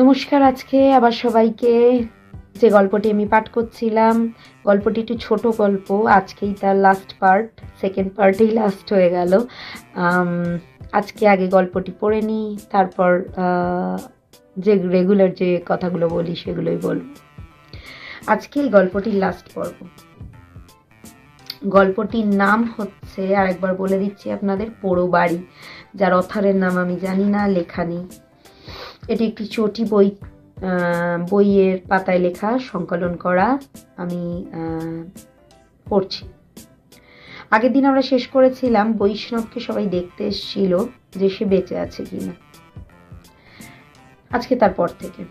নমস্কার আজকে আবার সবাইকে। যে গল্পটি আমি পাঠ করছিলাম, গল্পটি একটু ছোট গল্প, আজকেই তার লাস্ট পার্ট সেকেন্ড পার্টেই লাস্ট হয়ে গেল। আজকে আগে গল্পটি পড়ে নিই, তারপর যে রেগুলার যে কথাগুলো বলি সেগুলোই বলব। আজকে এই গল্পটির লাস্ট পর্ব। গল্পটির নাম হচ্ছে, আরেকবার বলে দিচ্ছি আপনাদের, পোড়ো বাড়ি, যার অথারের নাম আমি জানি না, লেখা নেই। এটি একটি চটি বই বইয়ের পাতায় লেখা, সংকলন করা আমি পড়ছি। আগের দিন আমরা শেষ করেছিলাম, বৈষ্ণবকে সবাই দেখতে এসেছিল যে সে বেঁচে আছে কিনা। আজকে তারপর থেকে।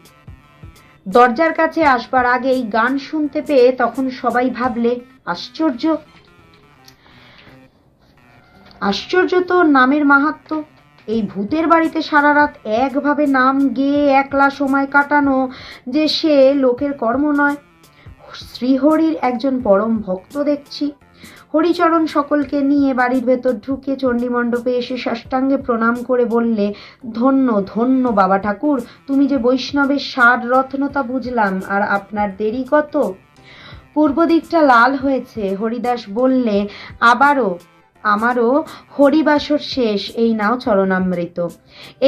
দরজার কাছে আসবার আগেই গান শুনতে পেয়ে তখন সবাই ভাবলে, আশ্চর্য। আশ্চর্য তো নামের মাহাত্ম্য এই ভূতের বাড়িতে সারা রাত একভাবে নাম গেয়ে একলা সময় কাটানো যে সে লোকের কর্ম নয়। শ্রীহরির একজন পরম ভক্ত দেখছি। হরিচরণ সকলকে নিয়ে বাড়ির ভেতর ঢুকে চণ্ডীমণ্ডপে এসে সাষ্টাঙ্গে প্রণাম করে বললে, ধন্য ধন্য বাবা ঠাকুর, তুমি যে বৈষ্ণবের সার রত্নতা বুঝলাম, আর আপনার দেরি কত? পূর্ব দিকটা লাল হয়েছে। হরিদাস বললে, আবারও আমারও হরিবাসর শেষ, এই নাও চরণামৃত।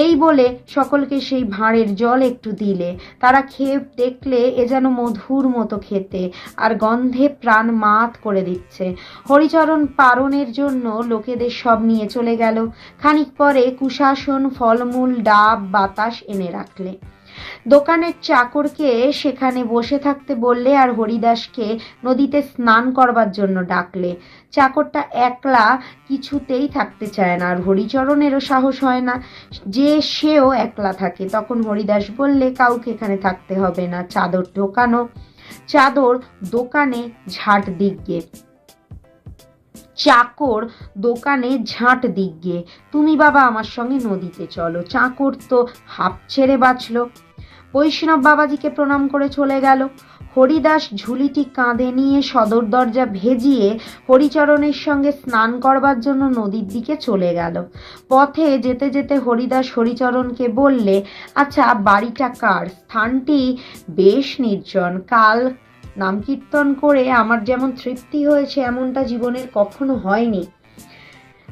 এই বলে সকলকে সেই ভাঁড়ের জল একটু দিলে। তারা খেয়ে দেখলে এ যেন মধুর মতো খেতে, আর গন্ধে প্রাণ মাত করে দিচ্ছে। হরিচরণ পারণের জন্য লোকেদের সব নিয়ে চলে গেল। খানিক পরে কুশাসন, ফলমূল, ডাব, বাতাস এনে রাখলে। দোকানের চাকরকে সেখানে বসে থাকতে বললে আর হরিদাসকে নদীতে স্নান করবার জন্য ডাকলে। চাকরটা একলা কিছুতেই থাকতে চায় না আর হরিচরণেরও সাহস হয় না। যে সেও একলা থাকে, তখন হরিদাস বললে, কাউকে এখানে থাকতে হবে না, চাদর ঢোকানো। চাদর দোকানে ঝাট দিগ্গে। চাকর দোকানে ঝাঁট দিগ্গে। তুমি বাবা আমার সঙ্গে নদীতে চলো। চাকর তো হাঁপ ছেড়ে বাঁচলো। বৈষ্ণব বাবাজিকে প্রণাম করে চলে গেল। হরিদাস ঝুলিটি কাঁধে নিয়ে সদর দরজা ভেজিয়ে হরিচরণের সঙ্গে স্নান করবার জন্য নদীর দিকে চলে গেল। পথে যেতে যেতে হরিদাস হরিচরণকে বললে আচ্ছা বাড়িটা কার? স্থানটি বেশ নির্জন। কাল নাম কীর্তন করে আমার যেমন তৃপ্তি হয়েছে, এমনটা জীবনের কখনো হয়নি।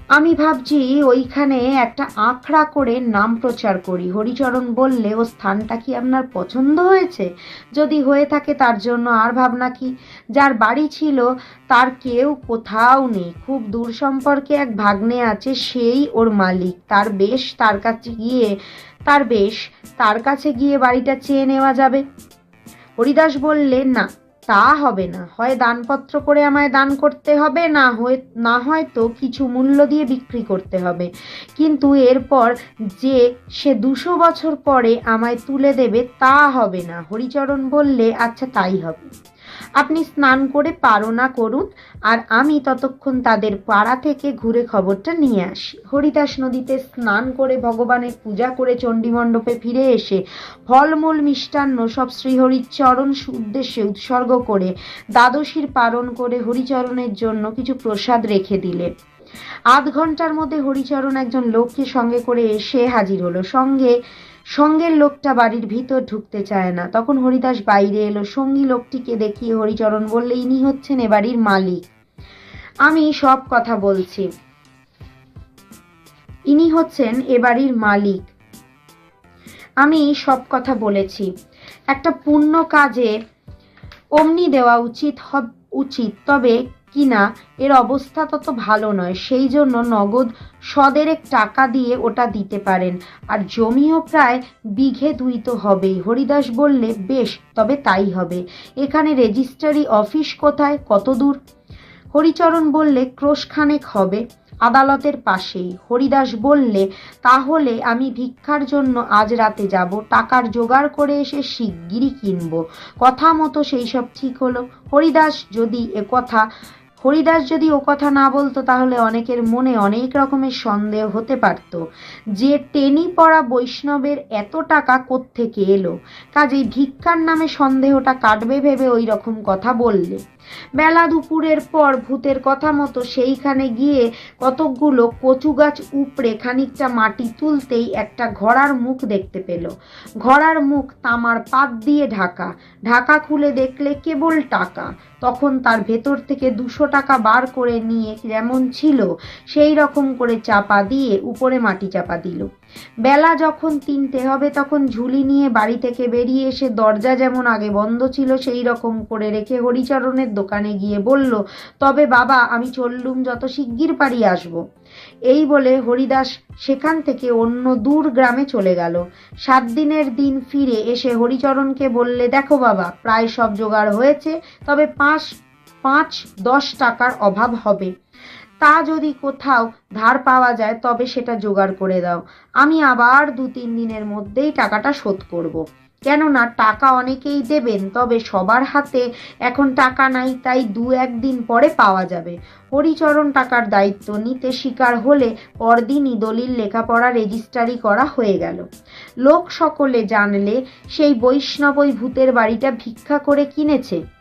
আমি ভাবছি ওইখানে একটা আখড়া করে নাম প্রচার করি। হরিচরণ বললে, ও স্থানটা কি আপনার পছন্দ হয়েছে? যদি হয়ে থাকে তার জন্য আর ভাবনা কি। যার বাড়ি ছিল, তার কেউ কোথাও নেই। খুব দূর সম্পর্কে এক ভাগ্নে আছে, সেই ওর মালিক। তার বেশ, তার কাছে গিয়ে, তার বেশ, তার কাছে গিয়ে বাড়িটা চেয়ে নেওয়া যাবে। হরিদাস বললে, না তা হবে না। হয় দানপত্র করে আমায় দান করতে হবে, না হয়, না হয়তো কিছু মূল্য দিয়ে বিক্রি করতে হবে। কিন্তু এরপর যে সে দুশো বছর পরে আমায় তুলে দেবে তা হবে না। হরিচরণ বললে আচ্ছা তাই হবে। আপনি স্নান করে পারনা করুন, আর আমি ততক্ষণ তাদের পাড়া থেকে ঘুরে খবরটা নিয়ে আসি। হরিদাস নদীতে স্নান করে ভগবানের পূজা করে চণ্ডীমণ্ডপে ফিরে এসে ফলমূল মিষ্টান্ন সব শ্রীহরির চরণ উদ্দেশ্যে উৎসর্গ করে দ্বাদশীর পালন করে হরিচরণের জন্য কিছু প্রসাদ রেখে দিলে আধ ঘণ্টার মধ্যে হরিচরণ একজন লোককে সঙ্গে করে এসে হাজির হলো। সঙ্গে সঙ্গের লোকটা বাড়ির ভিতর ঢুকতে চায় না। তখন হরিদাস বাইরে এলো। সঙ্গী লোকটিকে দেখিয়ে হরিচরণ বললে, ইনি হচ্ছেন এ বাড়ির মালিক। আমি সব কথা বলছি। ইনি হচ্ছেন এ বাড়ির মালিক। আমি সব কথা বলেছি। একটা পূর্ণ কাজে অমনি দেওয়া উচিত, হব উচিত। তবে কিনা এর অবস্থা তত ভালো নয়। সেই জন্য নগদ সদেরেক টাকা দিয়ে ওটা দিতে পারেন। আর জমিও প্রায় বিঘে দুই তো হবেই। হরিদাস বললে, বেশ, তবে তাই হবে। এখানে রেজিস্ট্রারি অফিস কোথায়? কত দূর? হরিচরণ বললে ক্রোশখানেক হবে আদালতের পাশেই। হরিদাস বললে, তাহলে আমি ভিক্ষার জন্য আজ রাতে যাব। টাকার জোগাড় করে এসে শিগগিরই কিনবো। কথা মতো সেই সব ঠিক হলো। হরিদাস যদি এ কথা হরিদাস যদি ও কথা না বলতো, তাহলে অনেকের মনে অনেক রকমের সন্দেহ হতে পারত যে টেনি পড়া বৈষ্ণবের এত টাকা কোত্থেকে এলো। কাজেই ভিক্ষার নামে সন্দেহটা কাটবে ভেবে ওই রকম কথা বললে। বেলা দুপুরের পর ভূতের কথা মতো সেইখানে গিয়ে কতকগুলো কচু গাছ উপড়ে খানিকটা মাটি তুলতেই একটা ঘোড়ার মুখ দেখতে পেল। ঘোড়ার মুখ তামার পাত দিয়ে ঢাকা। ঢাকা খুলে দেখলে কেবল টাকা। তখন তার ভেতর থেকে দুশো টাকা বার করে নিয়ে যেমন ছিল, সেই রকম করে চাপা দিয়ে উপরে মাটি চাপা দিল। বেলা যখন তিনটে হবে, তখন ঝুলি নিয়ে বাড়ি থেকে বেরিয়ে এসে দরজা যেমন আগে বন্ধ ছিল, সেই রকম করে রেখে হরিচরণের দোকানে গিয়ে বলল, তবে বাবা, আমি চললুম যত শিগগির পারি আসব। এই বলে হরিদাস সেখান থেকে অন্য দূর গ্রামে চলে গেল। সাত দিনের দিন ফিরে এসে হরিচরণকে বললে, দেখো বাবা, প্রায় সব জোগাড় হয়েছে, তবে পাঁচ পাঁচ, দশ টাকার অভাব হবে। তা যদি কোথাও ধার পাওয়া যায়, তবে সেটা জোগাড় করে দাও। আমি আবার দু তিন দিনের মধ্যেই টাকাটা শোধ করব। কেননা টাকা অনেকেই দেবেন, তবে সবার হাতে এখন টাকা নাই, তাই দু একদিন পরে পাওয়া যাবে। হরিচরণ টাকার দায়িত্ব নিতে স্বীকার হলে পরদিনই দলিল লেখাপড়া রেজিস্ট্রারি করা হয়ে গেল। লোক সকলে জানলে সেই বৈষ্ণবই ভূতের বাড়িটা ভিক্ষা করে কিনেছে।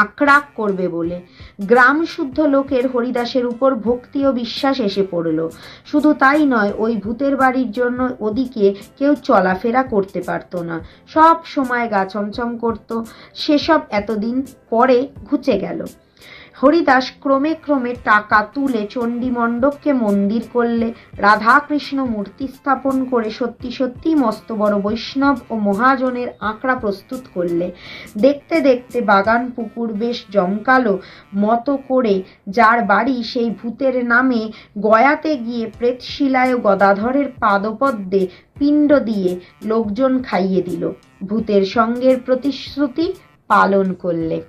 আক্রাক করবে বলে। গ্রাম শুদ্ধ লোকের হরিদাসের উপর ভক্তি ও বিশ্বাস এসে পড়ল। শুধু তাই নয়, ওই ভূতের বাড়ির জন্য ওদিকে কেউ চলাফেরা করতে পারতো না। সব সময় গা ছমছম করত। সেসব এতদিন পরে ঘুচে গেল। হরিদাস ক্রমে ক্রমে টাকা তুলে চণ্ডী মণ্ডপকে মন্দির করলে, রাধাকৃষ্ণ মূর্তি স্থাপন করে সত্যি সত্যি মস্ত বড় বৈষ্ণব ও মহাজনের আঁকড়া প্রস্তুত করলে। দেখতে দেখতে বাগান পুকুর বেশ জমকালো, মতো করে যার বাড়ি সেই ভূতের নামে গয়াতে গিয়ে প্রেতশিলায় গদাধরের পাদপদ্মে পিণ্ড দিয়ে লোকজন খাইয়ে দিল। ভূতের সঙ্গের প্রতিশ্রুতি পালন করলে।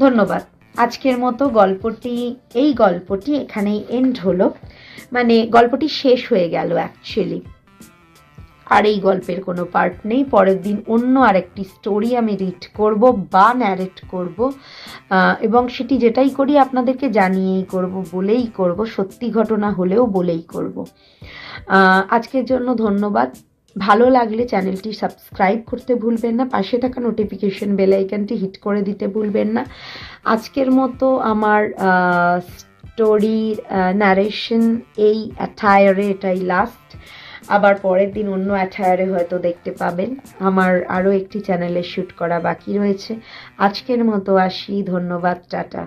ধন্যবাদ। আজকের মতো গল্পটি, এই গল্পটি এখানেই এন্ড হলো। মানে গল্পটি শেষ হয়ে গেল অ্যাকচুয়ালি আর এই গল্পের কোনো পার্ট নেই। পরের দিন অন্য আরেকটি স্টোরি আমি রিড করব বা ন্যারেট করব এবং সেটি যেটাই করি আপনাদেরকে জানিয়েই করব, বলেই করব, সত্যি ঘটনা হলেও বলেই করব। আজকের জন্য ধন্যবাদ। ভালো লাগলে চ্যানেলটি সাবস্ক্রাইব করতে ভুলবেন না, পাশে থাকা নোটিফিকেশন বেল আইকনটি হিট করে দিতে ভুলবেন না। আজকের মতো আমার স্টোরির ন্যারেশন এই অ্যাটায়ারে এটাই লাস্ট আবার পরের দিন অন্য অ্যাটায়ারে হয়তো দেখতে পাবেন। আমার আরও একটি চ্যানেলে শ্যুট করা বাকি রয়েছে। আজকের মতো আসি, ধন্যবাদ, টাটা।